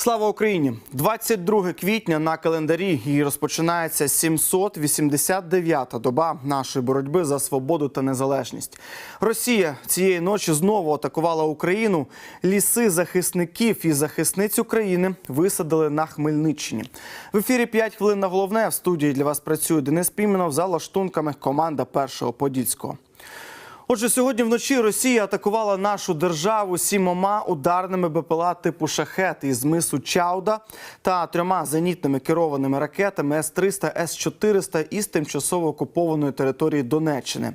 Слава Україні! 22 квітня на календарі і розпочинається 789-та доба нашої боротьби за свободу та незалежність. Росія цієї ночі знову атакувала Україну. Ліси захисників і захисниць України висадили на Хмельниччині. В ефірі 5 хвилин на головне в студії для вас працює Денис Піменов за лаштунками команда першого подільського. Отже, сьогодні вночі Росія атакувала нашу державу сімома ударними БПЛА типу шахет із мису Чауда та трьома зенітними керованими ракетами С-300, С-400 із тимчасово окупованої території Донеччини.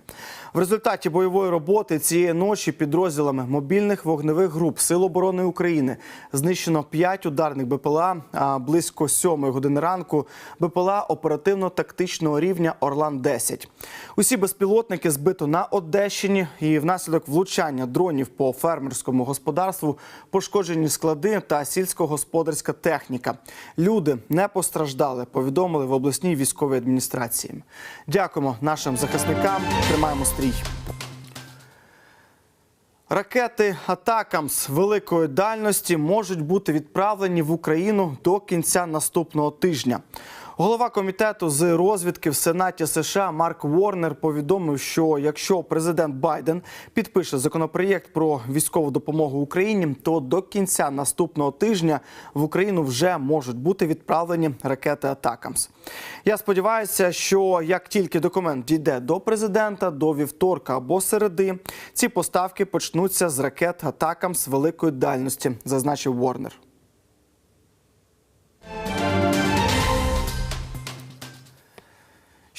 В результаті бойової роботи цієї ночі підрозділами мобільних вогневих груп Сил оборони України знищено 5 ударних БПЛА, а близько 7 години ранку БПЛА оперативно-тактичного рівня Орлан-10. Усі безпілотники збито на Одещині і внаслідок влучання дронів по фермерському господарству пошкоджені склади та сільськогосподарська техніка. Люди не постраждали, повідомили в обласній військовій адміністрації. Дякуємо нашим захисникам. Тримаємо стрій. Ракети Атакамс великої дальності можуть бути відправлені в Україну до кінця наступного тижня. Голова комітету з розвідки в Сенаті США Марк Ворнер повідомив, що якщо президент Байден підпише законопроєкт про військову допомогу Україні, то до кінця наступного тижня в Україну вже можуть бути відправлені ракети Атакамс. Я сподіваюся, що як тільки документ дійде до президента до вівторка або середи, ці поставки почнуться з ракет Атакамс великої дальності, зазначив Ворнер.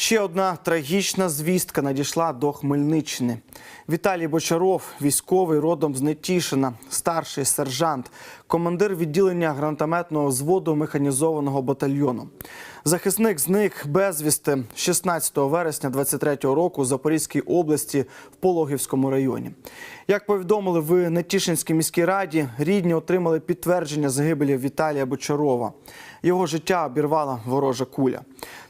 Ще одна трагічна звістка надійшла до Хмельниччини. Віталій Бочаров, військовий родом з Нетішина, старший сержант, командир відділення гранатометного взводу механізованого батальйону. Захисник зник безвісти 16 вересня 23-го року у Запорізькій області в Пологівському районі. Як повідомили в Нетішинській міській раді, рідні отримали підтвердження загибелі Віталія Бочарова. Його життя обірвала ворожа куля.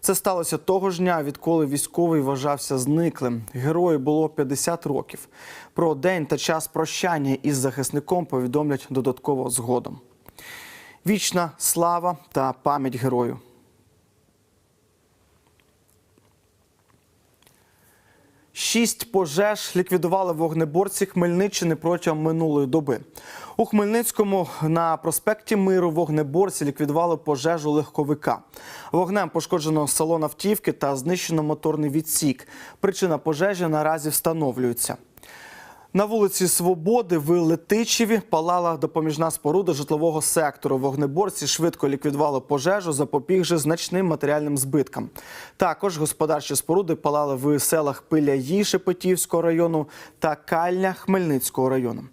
Це сталося того ж дня, відколи військовий вважався зниклим. Герою було 50 років. Про день та час прощання із захисником повідомлять додатково згодом. Вічна слава та пам'ять герою. Шість пожеж ліквідували вогнеборці Хмельниччини протягом минулої доби. У Хмельницькому на проспекті Миру вогнеборці ліквідували пожежу легковика. Вогнем пошкоджено салон автівки та знищено моторний відсік. Причина пожежі наразі встановлюється. На вулиці Свободи в Летичеві палала допоміжна споруда житлового сектору. Вогнеборці швидко ліквідували пожежу, запобігши значним матеріальним збиткам. Також господарчі споруди палали в селах Пиляї Шепетівського району та Кальня Хмельницького району.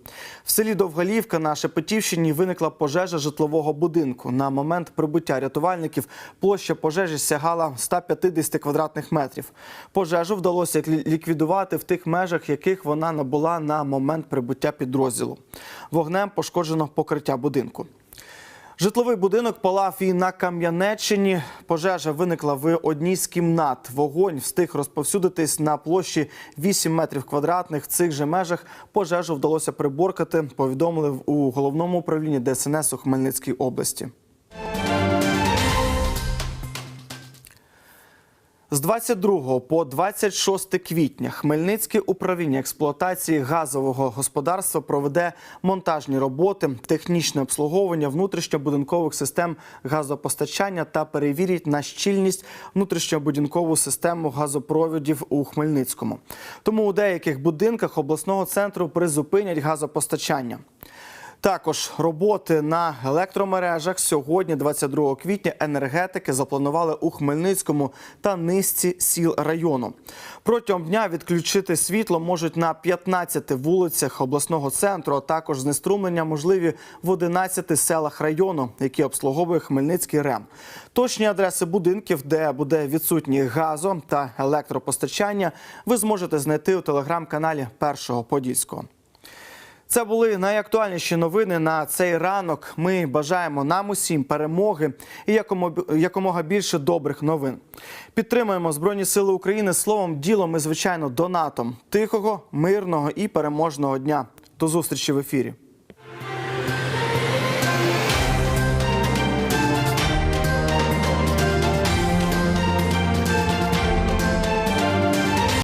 В селі Довгалівка на Шепетівщині виникла пожежа житлового будинку. На момент прибуття рятувальників площа пожежі сягала 150 квадратних метрів. Пожежу вдалося ліквідувати в тих межах, яких вона набула на момент прибуття підрозділу. Вогнем пошкоджено покриття будинку. Житловий будинок палав і на Кам'янеччині. Пожежа виникла в одній з кімнат. Вогонь встиг розповсюдитись на площі 8 метрів квадратних. В цих же межах пожежу вдалося приборкати. Повідомили у головному управлінні ДСНС у Хмельницькій області. З 22 по 26 квітня Хмельницьке управління експлуатації газового господарства проведе монтажні роботи, технічне обслуговування внутрішньобудинкових систем газопостачання та перевірять на щільність внутрішньобудинкову систему газопроводів у Хмельницькому. Тому у деяких будинках обласного центру призупинять газопостачання. Також роботи на електромережах сьогодні, 22 квітня, енергетики запланували у Хмельницькому та низці сіл району. Протягом дня відключити світло можуть на 15 вулицях обласного центру, а також знеструмлення можливі в 11 селах району, які обслуговує Хмельницький РЕМ. Точні адреси будинків, де буде відсутні газо та електропостачання, ви зможете знайти у телеграм-каналі Першого Подільського. Це були найактуальніші новини на цей ранок. Ми бажаємо нам усім перемоги і якомо- якомога більше добрих новин. Підтримуємо Збройні Сили України словом, ділом і звичайно донатом. Тихого, мирного і переможного дня. До зустрічі в ефірі.